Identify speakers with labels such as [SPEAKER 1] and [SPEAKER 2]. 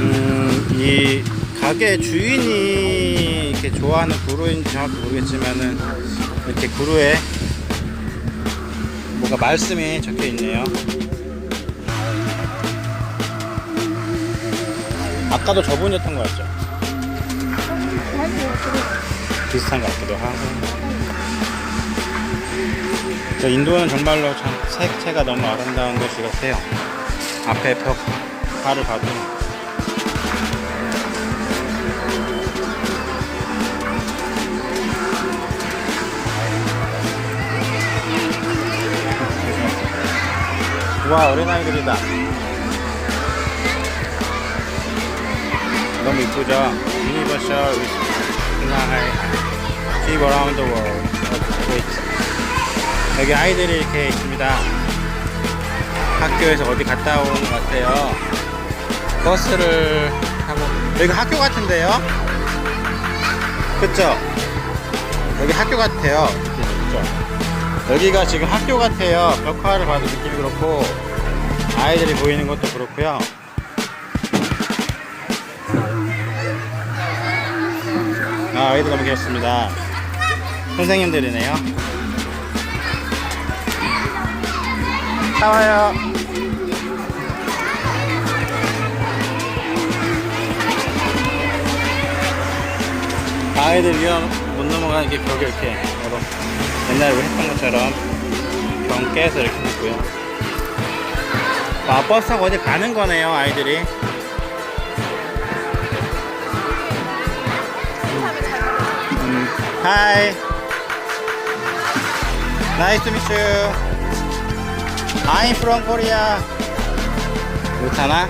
[SPEAKER 1] 음, 이 가게 주인이 이렇게 좋아하는 구루인지 정확히 모르겠지만은 이렇게 구루에 뭐가 말씀이 적혀 있네요. 아까도 저분이었던 것 같죠? 비슷한 것 같기도 하고. 저 인도는 정말로 참 색채가 너무 아름다운 곳이 같아요. 앞에 벽화를 봐도 와 어린아이들이다 너무 이쁘죠? 유니버셜 상하이 Trip around the world. 여기 아이들이 이렇게 있습니다 학교에서 어디 갔다 온 것 같아요 버스를 타고 여기 학교 같은데요? 그쵸? 여기 학교 같아요 그쵸? 여기가 지금 학교 같아요. 벽화를 봐도 느낌이 그렇고 아이들이 보이는 것도 그렇고요. 아, 아이들 너무 귀엽습니다. 선생님들이네요. 나와요. 아이들 위험 못 넘어가는 게 벽에 이렇게 여러 옛날에 했던 것처럼 경 깨서 이렇게 했고요. 아, 버스 타고 어디 가는 거네요, 아이들이. 음, to meet you. I'm from Korea. 못하나?